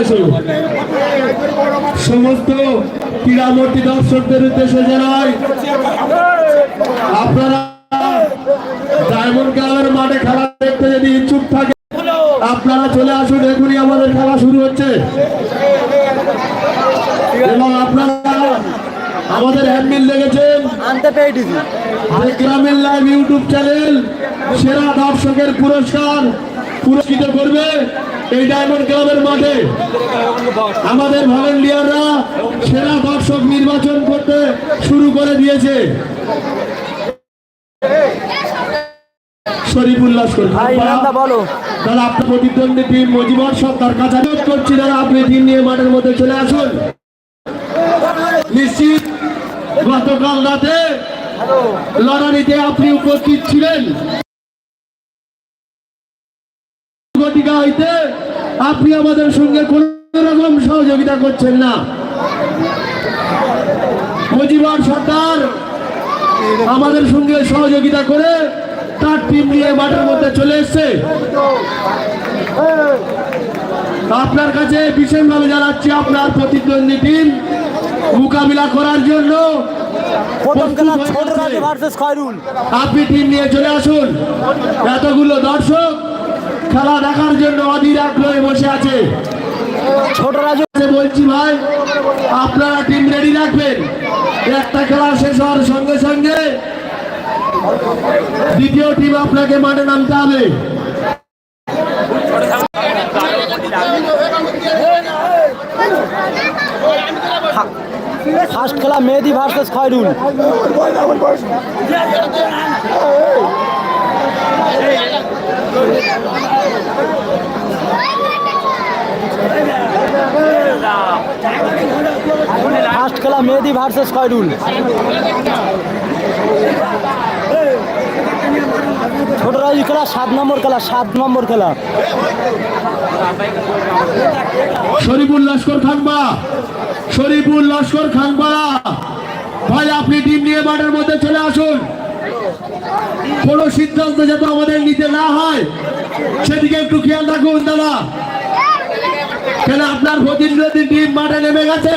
এসো সমস্ত ক্রীড়ামূর্তি দর্শকদের উদ্দেশ্যে জানাই আপনারা ডায়মন্ড ক্লাবের মাঠে খেলা দেখতে যদি ইচ্ছুক থাকে আপনারা চলে আসুন এখনই আমাদের খেলা শুরু হচ্ছে। এবং আপনারা আমাদের হ্যান্ডমিল দেখেছেন পেরেছি। গ্রামীণ লাইভ ইউটিউব চ্যানেল সেরা দর্শকের পুরস্কার পুরস্কৃত করবে। এই ডায়মন্ড ক্লাবের মাঠে আমাদের ভলেন্টিয়াররা সেরা দর্শক নির্বাচন করতে শুরু করে দিয়েছে। শরীফুল্লাহ বলো। তাহলে আপনার প্রতিদ্বন্দ্বী টিম মজিবর সরকার কাছে করছি। যারা আপনি টিম নিয়ে মাঠের মধ্যে চলে আসুন। নিশ্চিত গতকাল রাতে লড়াইতে আপনি উপস্থিত ছিলেন। ঘটিকা হইতে আপনি আমাদের সঙ্গে কোন রকম সহযোগিতা করছেন না। মজিবর সরকার আমাদের সঙ্গে সহযোগিতা করে তার টিম নিয়ে মাঠের মধ্যে চলে এসছে। আপনার কাছে বিশেষভাবে জানাচ্ছি আপনার প্রতিদ্বন্দ্বী টিম মোকাবিলা করার জন্য আপনি টিম নিয়ে চলে আসুন। এতগুলো দর্শক খেলা দেখার জন্য অধীর আগ্রহে বসে আছে। ছোট রাজু বলছি ভাই, আপনারা টিম রেডি রাখবেন। একটা খেলা শেষ হওয়ার সঙ্গে সঙ্গে দ্বিতীয় টিম আপনাকে মাঠে নামতে হবে। ফার্স্ট খেলা মেহেদি ভার্সেস খয়রুল। ফার্স্ট খেলা মেহেদি ভার্সেস খয়রুল। ছোট রাজু খেলা, সাত নম্বর খেলা, সাত নম্বর খেলা। শরীফুল লস্কর খানবা। শরীফুল লস্কর খানপাড়া ভাই, আপনি টিম নিয়ে মাঠের মধ্যে চলে আসুন। কোনো সিদ্ধান্ত যাতে আমাদের নিতে না হয়, সেদিকে একটু খেয়াল রাখুন, দাদা। কেন আপনার প্রতিনিধি টিম মাঠে নেমে গেছে।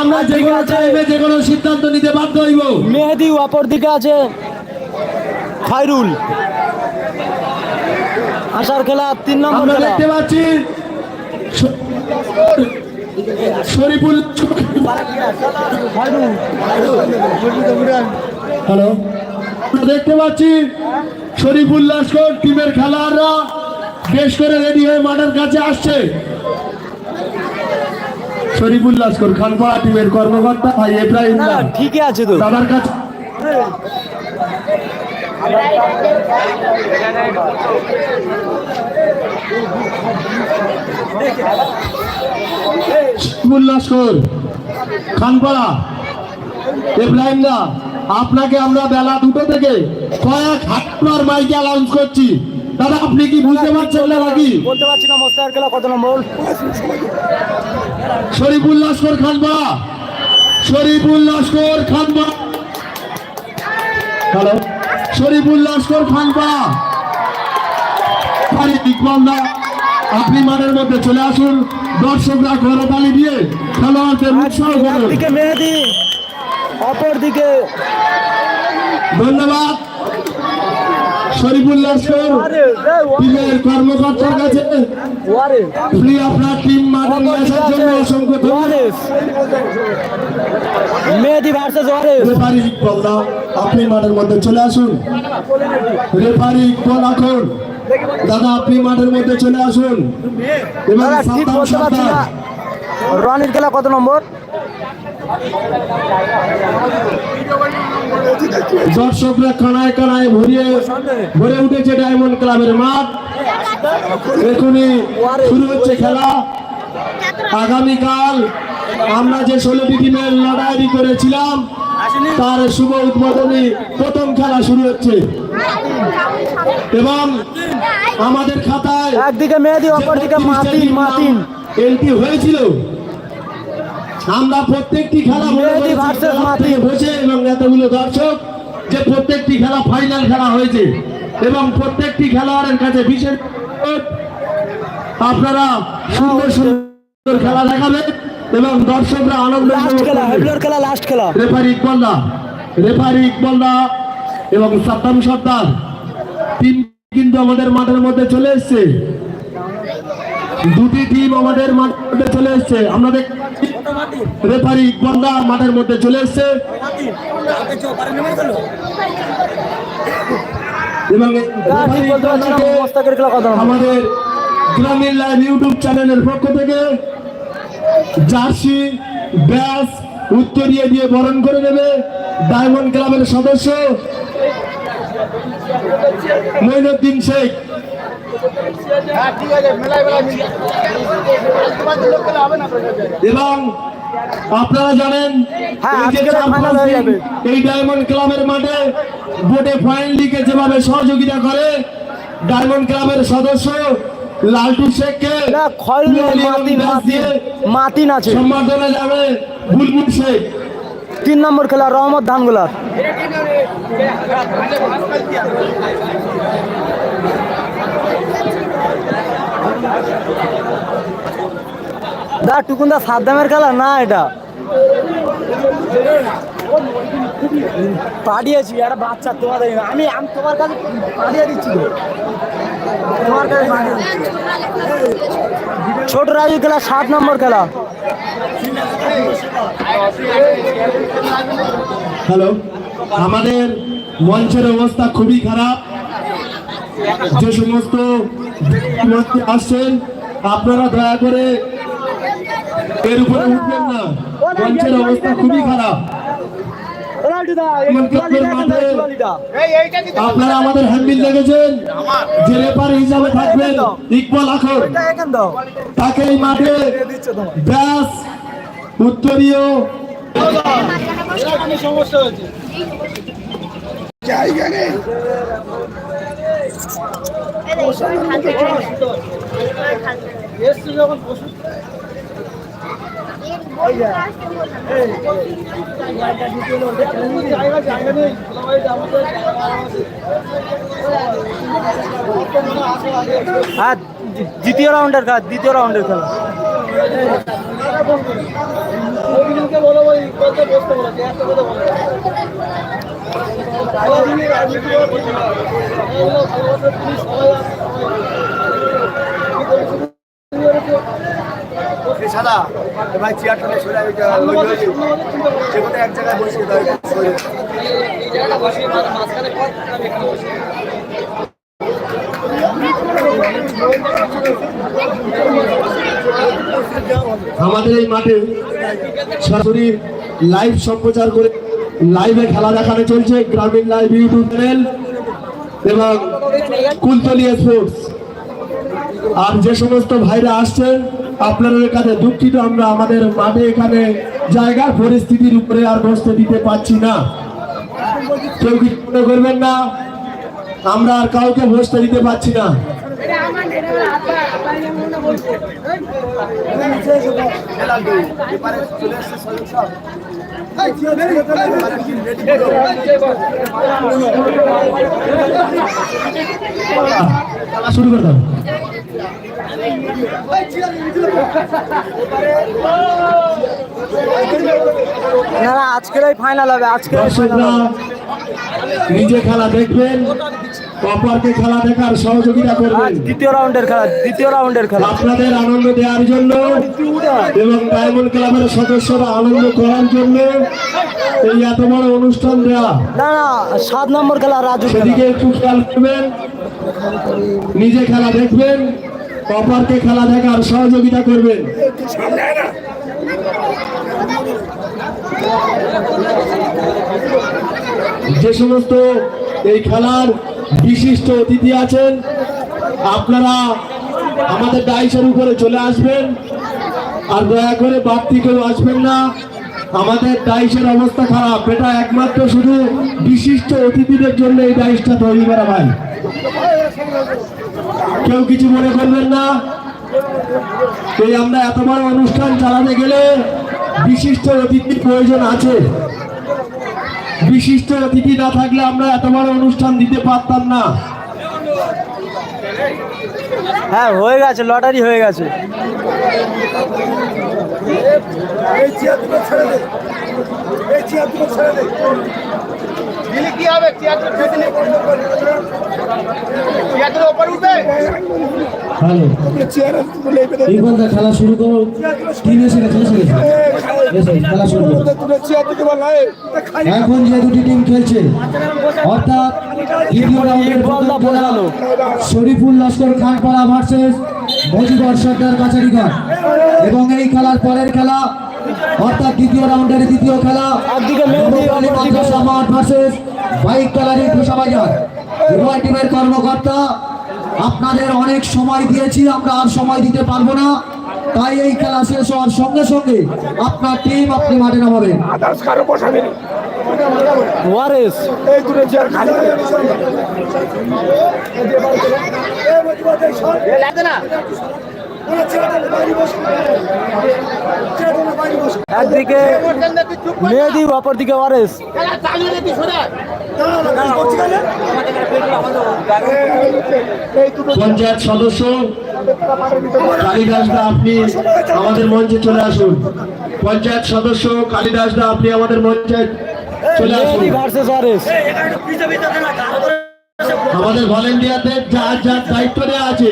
আমরা যে কোনো টাইমে যে কোনো সিদ্ধান্ত নিতে বাধ্য হইব। মেহেদি অপর দিকে আছে খয়রুল আসার খেলা তিন নম্বর আমরা দেখতে পাচ্ছি শরীফুল হ্যালো? দেখতে পাচ্ছি শরীফুল লস্কর টিমের খেলোয়াড়রা বেশ করে রেডি হয়ে মাঠের কাছে আসছে। শরীফুল লস্কর খানপাড়া টিমের কর্মকর্তা ভাই ইব্রাহিম না, ঠিকই আছে তো। দাদার কাছে লস্কর খানপাড়া ইব্রাহিম দা আপনাকে আমরা বেলা দুটো থেকে কয়েক হাজার মাইকে অ্যালাউন্স করছি। দাদা আপনি কি বুঝতে পারছেন না নাকি? বলতে পারছি না মোস্তার খেলা কত নম্বর? শরীফুল লস্কর খানপাড়া শরীফুল লস্কর খানপাড়া হ্যালো? শরীফুল লস্কর খানপাড়া আরে ইকবাল দা আপনি মাঠের মধ্যে চলে আসুন। দর্শকরা করতালি দিয়ে খেলোয়াড়দের উৎসাহ করুন। একদিকে মেহেদি অপর দিকে ধন্যবাদ। শরীফুল লস্কর টিমের কর্মকর্তার কাছে। আপনি আপনার টিম মাঠে নিয়ে আসার জন্য অসংখ্য ধন্যবাদ। মেহেদি ভার্সেস ওয়ারেস রেফারি ইকবাল দা আপনি মাঠের মধ্যে চলে আসুন। রেফারি ইকবাল এখন দাদা আপনি মাঠের মধ্যে চলে আসুন। এবং না। সর্দার রনির খেলা কত নম্বর? দর্শকরা কানায় কানায় ভরিয়ে ভরে উঠেছে ডায়মন্ড ক্লাবের মাঠ। এখনই শুরু হচ্ছে খেলা। আগামীকাল আমরা যে ষোলোটি টিমের লড়াই করেছিলাম তার শুভ উদ্বোধনী প্রথম খেলা শুরু হচ্ছে। এবং আমাদের খাতায় একদিকে মেহেদি অপর দিকে মাতিন মাতিন। এন্ট্রি হয়েছিল। আমরা প্রত্যেকটি খেলা বসে এবং এতগুলো দর্শক যে প্রত্যেকটি খেলা ফাইনাল খেলা হয়েছে। এবং প্রত্যেকটি খেলোয়াড়ের কাছে বিশেষ আপনারা সুন্দর সুন্দর খেলা দেখাবে এবং দর্শকরা আনন্দ খেলা খেলা লাস্ট খেলা রেফারি ইকবাল দা রেফারি ইকবাল দা এবং সাদ্দাম সর্দার তিন কিন্তু আমাদের মাঠের মধ্যে চলে এসছে। দুটি টিম আমাদের মধ্যে চলে এসছে আমরা রেফারি দা মাঠের মধ্যে চলে এসছে এবং। আমাদের গ্রামীণ লাইভ ইউটিউব চ্যানেলের পক্ষ থেকে জার্সি, ব্যাস উত্তরিয়ে দিয়ে বরণ করে নেবে ডায়মন্ড ক্লাবের সদস্য মইনুদ্দিন শেখ এবং আপনারা জানেন হ্যাঁ, এই ডায়মন্ড ক্লাবের মাঠে বোটে পয়েন্ট লিগে যেভাবে সহযোগিতা করে ডায়মন্ড ক্লাবের সদস্য লালটু শেখকে মাতিন আছে। সম্বর্ধনা যাবে বুলবুল শেখ। তিন নম্বর খেলা রহমত ধানগুলার। দা, টুকুন্দা, সাদ্দামের খেলা না, এটা। পাঠিয়েছি, একটা বাচ্চা তোমাদের আমি আমি তোমার কাছে পাঠিয়ে দিচ্ছি তোমার কাছে। ছোট রাজু খেলা, সাত নম্বর খেলা। হ্যালো, আমাদের মঞ্চের অবস্থা খুবই খারাপ। যে সমস্ত আসছেন, আপনারা দয়া করে এর উপরে উঠবেন না। মঞ্চের অবস্থা খুবই খারাপ। আপনারা আমাদের হ্যান্ডবিল দেখেছেন? যে রেফারি হিসাবে থাকবেন ইকবাল আখর। তাকে এই মাঠে ব্যাস উত্তরীয়। হ্যাঁ দ্বিতীয় রাউন্ডের খেলা দ্বিতীয় রাউন্ডের খেলা সাদা ভাই চেয়ারটা নিয়ে সরে আমি যে কোনো এক জায়গায় দেয় আমাদের এই মাঠে সরাসরি লাইভ সম্প্রচার করে লাইভে খেলা দেখানো চলছে গ্রামীণ লাইভ ইউটিউব চ্যানেল এবং কুলতলি স্পোর্টস। আর যে সমস্ত ভাইরা আসছেন আপনাদের কাছে দুঃখিত, আমরা আমাদের মাঠে এখানে জায়গার পরিস্থিতির উপরে আর বসতে দিতে পারছি না। কেউ কিছু মনে করবেন না, আমরা আর কাউকে বসতে দিতে পারছি না। খেলা শুরু হবে না আজকের ফাইনাল হবে আজকের দর্শকরা নিজে খেলা দেখবেন। অপরকে খেলা দেখার সহযোগিতা করবেন। দ্বিতীয় রাউন্ডের খেলা দ্বিতীয় রাউন্ডের খেলা। আপনাদের আনন্দ দেওয়ার জন্য এবং ডায়মন্ড ক্লাবের সদস্যরা আনন্দ করার জন্য এই এত বড় অনুষ্ঠান দেওয়া না না সাত নম্বর খেলা রাজু সেদিকে একটু খেয়াল করবেন। নিজে খেলা দেখবেন অপরকে খেলা দেখার সহযোগিতা করবেন। যে সমস্ত এই খেলার বিশিষ্ট অতিথি আছেন। আপনারা আমাদের ডাইসের উপরে চলে আসবেন। আর দয়া করে বাড়তি কেউ আসবেন না। আমাদের ডাইসের অবস্থা খারাপ। এটা একমাত্র শুধু বিশিষ্ট অতিথিদের জন্য এই ডাইসটা তৈরি করা ভাই কেউ কিছু মনে করবেন না। এই আমরা এত বড় অনুষ্ঠান চালাতে গেলে বিশিষ্ট অতিথির প্রয়োজন আছে। বিশিষ্ট অতিথি না থাকলে আমরা এত বড় অনুষ্ঠান দিতে পারতাম না। হ্যাঁ হয়ে গেছে লটারি হয়ে গেছে। এই দিলে কি হবে? ওপর উঠবে? হ্যালো। খেলা শুরু করো। টিম এসে গেছে এসে গেছে। খেলা শুরু করো। এখন যে দুটি টিম খেলছে অর্থাৎ দ্বিতীয় রাউন্ডের খেলা বোঝালো। শরীফুল লস্কর খানপাড়া ভার্সেস মজিবর সর্দার কাছারিঘাট এবং এই খেলার পরের খেলা অর্থাৎ দ্বিতীয় রাউন্ডের দ্বিতীয় খেলা। মাঠ ভার্সেস বাইক গ্যালারি ঠোসাবাজার উভয় টিমের কর্মকর্তা আপনাদের অনেক সময় দিয়েছি আমরা আর সময় দিতে পারব না। তাই এই খেলা শেষ হওয়ার সঙ্গে সঙ্গে আপনার টিম আপনি মাঠে নামাবেন। ওয়ারেস। এই দুটো চেয়ার খালি। করে দে। লাগবে না। একদিকে অপরদিকে ওয়ারেস। পঞ্চায়েত সদস্য কালিদাস দা আপনি আমাদের মঞ্চে চলে আসুন। পঞ্চায়েত সদস্য কালিদাস দা আপনি আমাদের মঞ্চে চলে আসুন। আমাদের ভলেন্টিয়ারদের যার যার দায়িত্ব দেওয়া আছে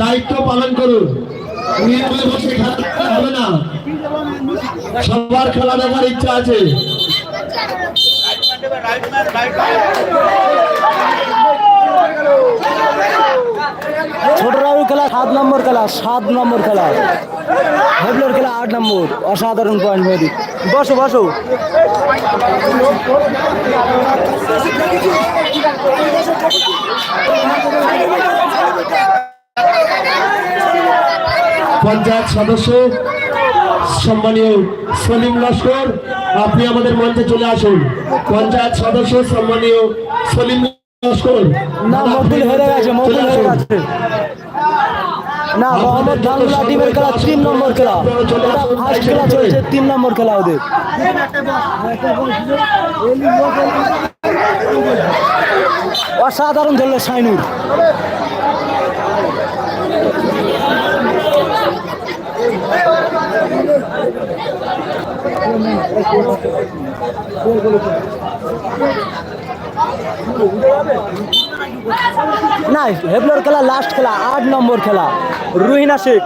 দায়িত্ব পালন করুন। হবে না। সবার খেলা দেখার ইচ্ছা আছে। ছোট রাউর খেলা, সাত নম্বর খেলা, সাত নম্বর খেলা। হেবলোর খেলা, আট নম্বর। অসাধারণ পয়েন্ট মেহেদি বসো বসো। পঞ্চায়েত সদস্য সম্মানীয় সলিম লস্কর আপনি আমাদের মঞ্চে চলে আসুন। পঞ্চায়েত সদস্য সম্মানীয় সলিম লস্কর না হেরে গেছে আসুন। গেছে। না মোহাম্মদ ধানুল্লাহ টিমের খেলা তিন নম্বর খেলা। ফার্স্ট খেলা চলছে। তিন নম্বর খেলা ওদের। অসাধারণ ধরলো সাইনুর। না হেবলোর খেলা লাস্ট খেলা আট নম্বর খেলা। রুহিনা শেখ।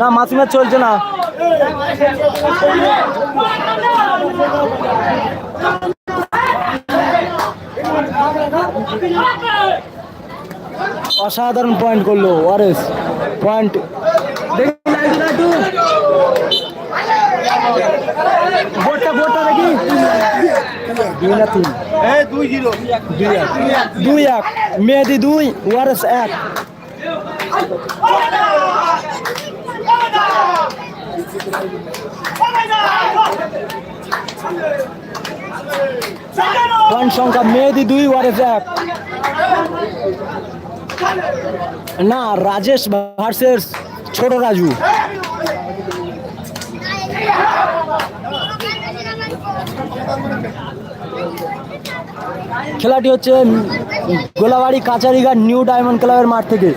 না মাসিমা চলছে না। অসাধারণ পয়েন্ট করল ওয়ারেস। পয়েন্ট দুই এক। মেহেদি দুই, ওয়ারেস এক। পয়েন্ট সংখ্যা মেহেদি দুই, ওয়ারেস এক। না, রাজেশ ভার্সেস ছোট রাজু খেলাটি হচ্ছে গোলাবাড়ি কাচারিঘাট নিউ ডায়মন্ড ক্লাবের মাঠ থেকে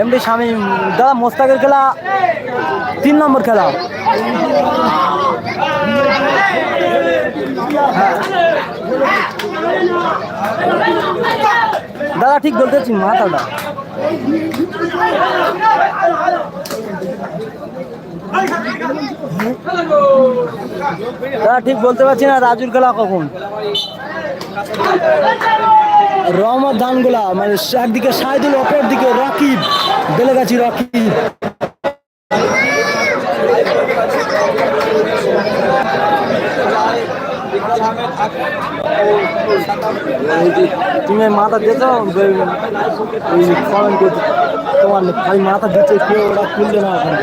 এমনি স্বামী দাদা মোস্তাকের খেলা, তিন নম্বর খেলা হ্যাঁ। দাদা, ঠিক বলতে পারছি মাথাটা। দাদা, ঠিক বলতে পারছি না, রাজুর খেলা কখন? রহমত ধানগুলা মানে একদিকে সাইদুল অপর দিকে রকিব, বেলেগাছি রকিব। তুমি মাথা দিয়েছ ওই কমেন্ট করতে তোমার ভাই মাথা দিচ্ছে, কেউ ওরা খুললে না এখন।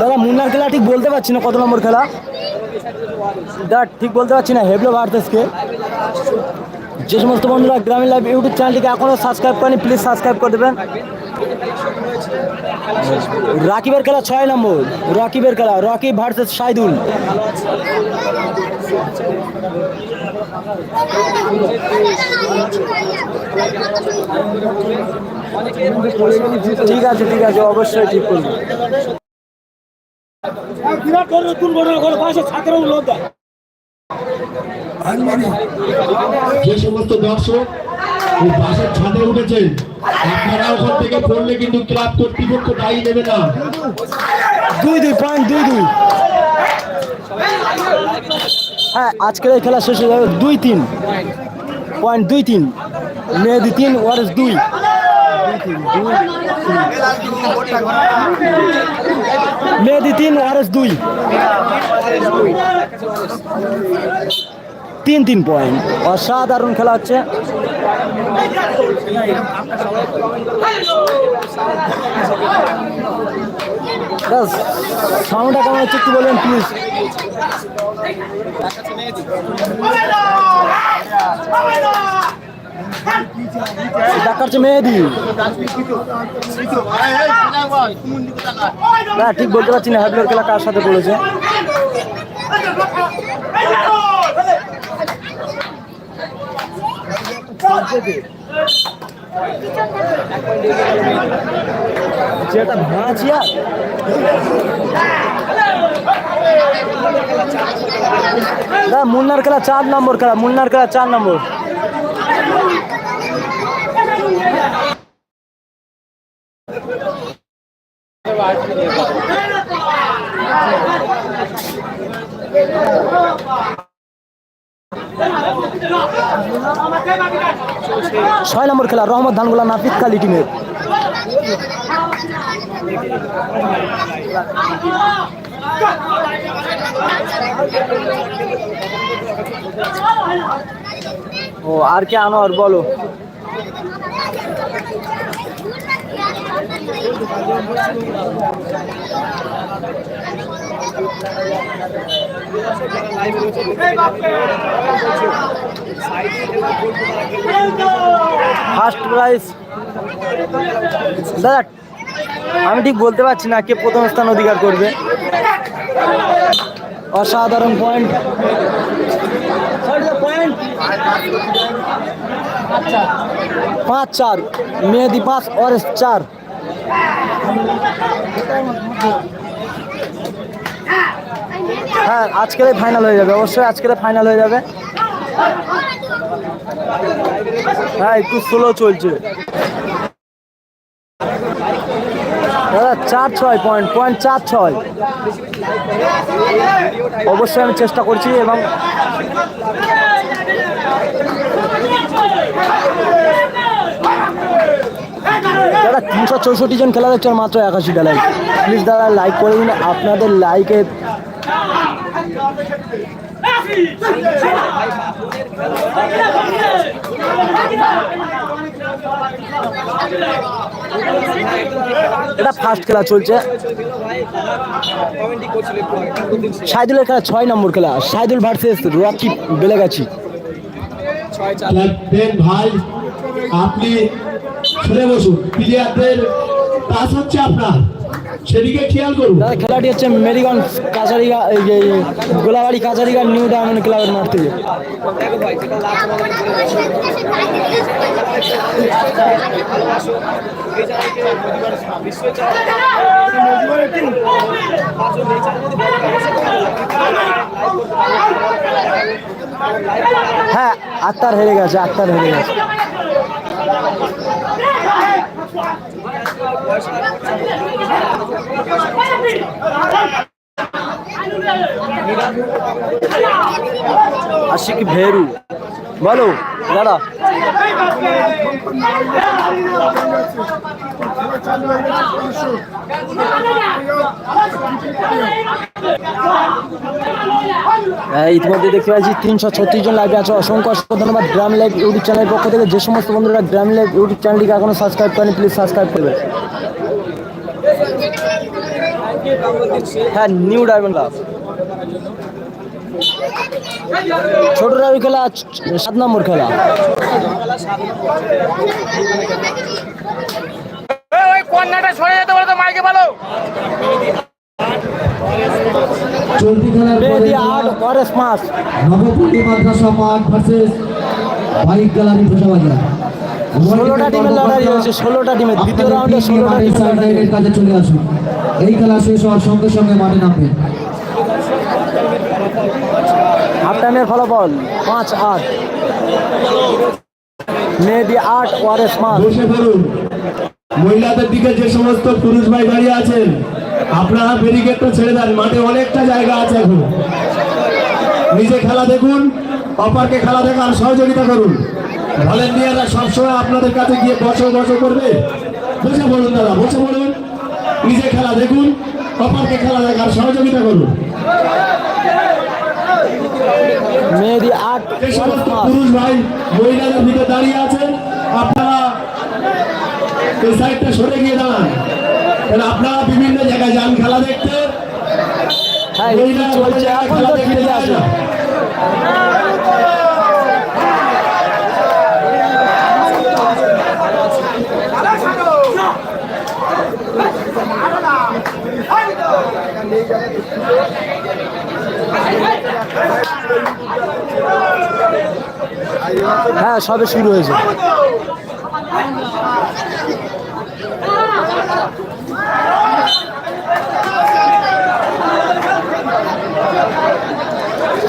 দাদা, মুন্নার খেলা ঠিক বলতে পারছি না কত নম্বর খেলা। দাদা, ঠিক বলতে পারছি না, হেবলো ভার্সেসকে যে সমস্ত বন্ধুরা গ্রামীণ লাইভ ইউটিউব চ্যানেলটিকে এখনও সাবস্ক্রাইব করেনি প্লিজ সাবস্ক্রাইব করে দেবেন। রাকিবের খেলা ছয় নম্বর, রকিবের খেলা, রকিব ভার্সেস সাইদুল। ঠিক আছে ঠিক আছে, অবশ্যই ঠিক করব। যে সমস্ত দর্শক ওই বাসের ছাদে উঠেছেন আপনারা ওখান থেকে পড়লে কিন্তু ক্লাব কর্তৃপক্ষ দায়ী নেবে না। দুই দুই পয়েন্ট দুই দুই। হ্যাঁ আজকের এই খেলা শেষ হয়ে যাবে দুই, তিন। পয়েন্ট দুই, তিন। মেহেদি তিন, ওয়ারেস দুই। মেহেদি তিন, ওয়ারেস দুই। তিন তিন পয়েন্ট অসাধারণ খেলা হচ্ছে। সাউন্ডটা কেমন হচ্ছে একটু বলবেন প্লিজ দেখাচ্ছে মেহেদি। না ঠিক বলতে পারছি না হ্যাবলোর খেলা কার সাথে পড়েছে? যেটা ভাঙা চেয়ার মুন্নার খেলা চার নম্বর খেলা মুন্নার খেলা চার নম্বর। ছয় নম্বর খেলা রহমত ধানগুলা নাফিদ কালি টিমের। ও আর কে আনোয়ার বলো। ফার্স্ট প্রাইজ দাদা, আমি ঠিক বলতে পারছি না কে প্রথম স্থান অধিকার করবে। অসাধারণ পয়েন্ট পাঁচ চার, মেহেদি পাঁচ অরেস চার। হ্যাঁ আজকেরই ফাইনাল হয়ে যাবে অবশ্যই আজকের ফাইনাল হয়ে যাবে হ্যাঁ একটু স্লো চলছে দাদা চার ছয় পয়েন্ট পয়েন্ট চার ছয় অবশ্যই আমি চেষ্টা করছি এবং দাদা, তিনশো চৌষট্টি জন খেলা দেখছে আর মাত্র একাশিটা লাইক প্লিজ দাদা লাইক করে দিন, আপনাদের লাইকে এটা ফার্স্ট খেলা চলছে। সাইদুলের খেলা ছয় নম্বর খেলা। সাইদুল ভার্সেস রকি বেলেগাছি। ভাই, আপনি সরে বসুন প্লেয়ারদের কাজ হচ্ছে আপনার। সেদিকে খেয়াল করুন। দাদা খেলাটি হচ্ছে মেরিগঞ্জ কাছারিগা এই যে গোলাবাড়ি কাছারিগা নিউ ডায়মন্ড ক্লাবের মাঠ থেকে। হ্যাঁ আক্তার হেরে গেছে আক্তার হেরে গেছে। আশিক ভেরু বলো দাদা ইতিমধ্যে দেখতে পাচ্ছি তিনশো ছত্রিশ জন লাইভে আছে। অসংখ্য অসংখ্য ধন্যবাদ গ্রাম লাইভ ইউটিউব চ্যানেলের পক্ষ থেকে। যে সমস্ত বন্ধুরা গ্রাম লাইভ ইউটিউব চ্যানেলটিকে এখনও সাবস্ক্রাইব করেন প্লিজ সাবস্ক্রাইব করবে হ্যাঁ নিউ ডায়মন্ড ক্লাব ছোট রাবি খেলা সাত নম্বর খেলা। কন্যাটা সরে যেতে বলে তো মাইকে বলো চলতি খেলার পরে আট ওয়ারেস পাঁচ নবপল্লী মাদ্রাসা মাঠ ভার্সেস বাইক গ্যালারি ঘোষাবাজার ষোলোটা টিমের লড়াই হয়েছে ষোলোটা টিমের দ্বিতীয় রাউন্ডে ষোলোটা টিমের চলে আসুন। এই খেলা শেষ হওয়ার সঙ্গে সঙ্গে মাঠে নামবেন হাফ টাইমের ফলাফল পাঁচ আট। মেহেদি আট ওয়ারেস পড়ুন। মহিলাদের দিকে যে সমস্ত পুরুষ ভাই দাঁড়িয়ে আছেন আপনারা ব্যারিকেডটা ছেড়ে দেন মাঠে অনেকটা জায়গা আছে এখন। নিজে খেলা দেখুন অপারকে খেলা দেখার সহযোগিতা করুন। ভলেন্টিয়াররা সবসময় আপনাদের কাছে গিয়ে বসে বসে করবে। বসে বলুন দাদা বসে বলুন নিজে খেলা দেখুন অপারকে খেলা দেখার সহযোগিতা করুন। পুরুষ ভাই মহিলাদের ভিতরে দাঁড়িয়ে আছেন এই সাইডটা সরে গিয়ে দাঁড়ান। কারণ আপনারা বিভিন্ন জায়গায় যান খেলা দেখতে। হ্যাঁ খেলা দেখতে যায় না। হ্যাঁ সবে শুরু হয়েছে।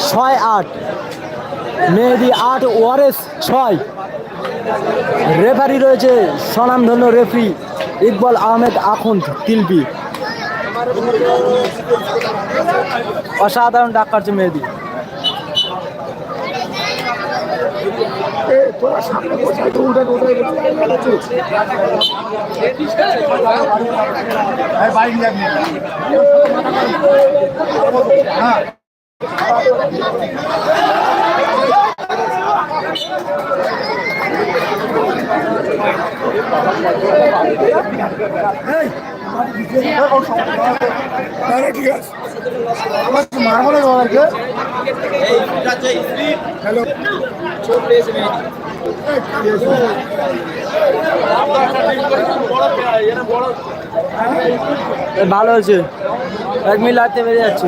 ছয় আট। মেহেদি আট ওয়ারেস ছয়। রেফারি রয়েছে স্বনামধন্য রেফারি ইকবাল আহমেদ আখুন্দ তিলপি অসাধারণ ডাক কাটছে মেহেদি। বাইক হ্যাঁ। আছে ভালো হয়েছে। এক মিনিট লাগতে বেরিয়ে যাচ্ছি।